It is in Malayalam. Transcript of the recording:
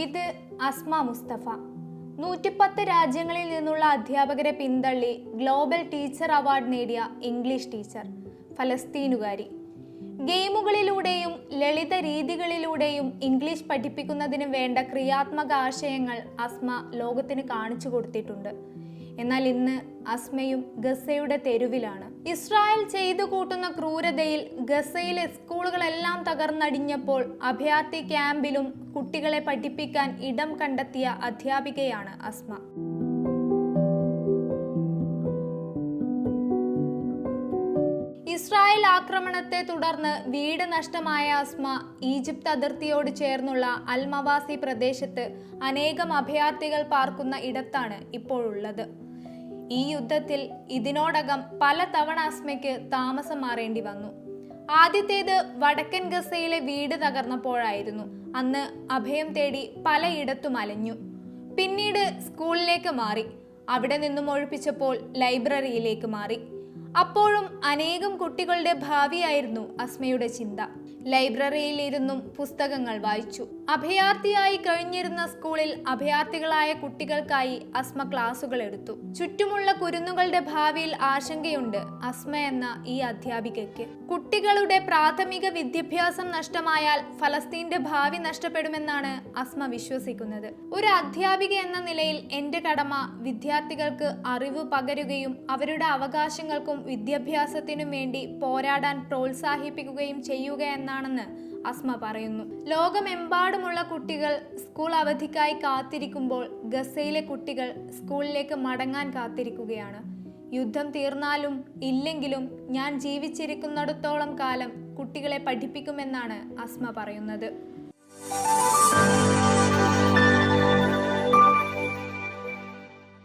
ഇത് അസ്മ മുസ്തഫ. നൂറ്റിപ്പത്ത് രാജ്യങ്ങളിൽ നിന്നുള്ള അധ്യാപകരെ പിന്തള്ളി ഗ്ലോബൽ ടീച്ചർ അവാർഡ് നേടിയ ഇംഗ്ലീഷ് ടീച്ചർ ഫലസ്തീനുകാരി. ഗെയിമുകളിലൂടെയും ലളിത രീതികളിലൂടെയും ഇംഗ്ലീഷ് പഠിപ്പിക്കുന്നതിന് വേണ്ട ക്രിയാത്മക ആശയങ്ങൾ അസ്മ ലോകത്തിന് കാണിച്ചു കൊടുത്തിട്ടുണ്ട്. എന്നാൽ ഇന്ന് അസ്മയും ഗസയുടെ തെരുവിലാണ്. ഇസ്രായേൽ ചെയ്തു കൂട്ടുന്ന ക്രൂരതയിൽ ഗസയിലെ സ്കൂളുകളെല്ലാം തകർന്നടിഞ്ഞപ്പോൾ അഭയാർത്ഥി ക്യാമ്പിലും കുട്ടികളെ പഠിപ്പിക്കാൻ ഇടം കണ്ടെത്തിയ അധ്യാപികയാണ് അസ്മ. ഇസ്രായേൽ ആക്രമണത്തെ തുടർന്ന് വീട് നഷ്ടമായ അസ്മ ഈജിപ്ത് അതിർത്തിയോട് ചേർന്നുള്ള അൽമവാസി പ്രദേശത്ത് അനേകം അഭയാർത്ഥികൾ പാർക്കുന്ന ഇടത്താണ് ഇപ്പോഴുള്ളത്. ഈ യുദ്ധത്തിൽ ഇതിനോടകം പല തവണ അസ്മയ്ക്ക് താമസം മാറേണ്ടി വന്നു. ആദ്യത്തേത് വടക്കൻ ഗസയിലെ വീട് തകർന്നപ്പോഴായിരുന്നു. അന്ന് അഭയം തേടി പലയിടത്തും അലഞ്ഞു. പിന്നീട് സ്കൂളിലേക്ക് മാറി. അവിടെ നിന്നും ഒഴിപ്പിച്ചപ്പോൾ ലൈബ്രറിയിലേക്ക് മാറി. അപ്പോഴും അനേകം കുട്ടികളുടെ ഭാവിയായിരുന്നു അസ്മയുടെ ചിന്ത. ലൈബ്രറിയിൽ ഇരുന്നും പുസ്തകങ്ങൾ വായിച്ചു. അഭയാർത്ഥിയായി കഴിഞ്ഞിരുന്ന സ്കൂളിൽ അഭയാർത്ഥികളായ കുട്ടികൾക്കായി അസ്മ ക്ലാസുകൾ എടുത്തു. ചുറ്റുമുള്ള കുരുന്നുകളുടെ ഭാവിയിൽ ആശങ്കയുണ്ട് അസ്മ എന്ന ഈ അധ്യാപികയ്ക്ക്. കുട്ടികളുടെ പ്രാഥമിക വിദ്യാഭ്യാസം നഷ്ടമായാൽ ഫലസ്തീന്റെ ഭാവി നഷ്ടപ്പെടുമെന്നാണ് അസ്മ വിശ്വസിക്കുന്നത്. ഒരു അധ്യാപിക എന്ന നിലയിൽ എന്റെ കടമ വിദ്യാർത്ഥികൾക്ക് അറിവ് പകരുകയും അവരുടെ അവകാശങ്ങൾക്കും വിദ്യാഭ്യാസത്തിനും വേണ്ടി പോരാടാൻ പ്രോത്സാഹിപ്പിക്കുകയും ചെയ്യുക എന്നാണെന്ന് അസ്മ പറയുന്നു. ലോകമെമ്പാടുമുള്ള കുട്ടികൾ സ്കൂൾ അവധിക്കായി കാത്തിരിക്കുമ്പോൾ ഗസയിലെ കുട്ടികൾ സ്കൂളിലേക്ക് മടങ്ങാൻ കാത്തിരിക്കുകയാണ്. യുദ്ധം തീർന്നാലും ഇല്ലെങ്കിലും ഞാൻ ജീവിച്ചിരിക്കുന്നിടത്തോളം കാലം കുട്ടികളെ പഠിപ്പിക്കുമെന്നാണ് അസ്മ പറയുന്നത്.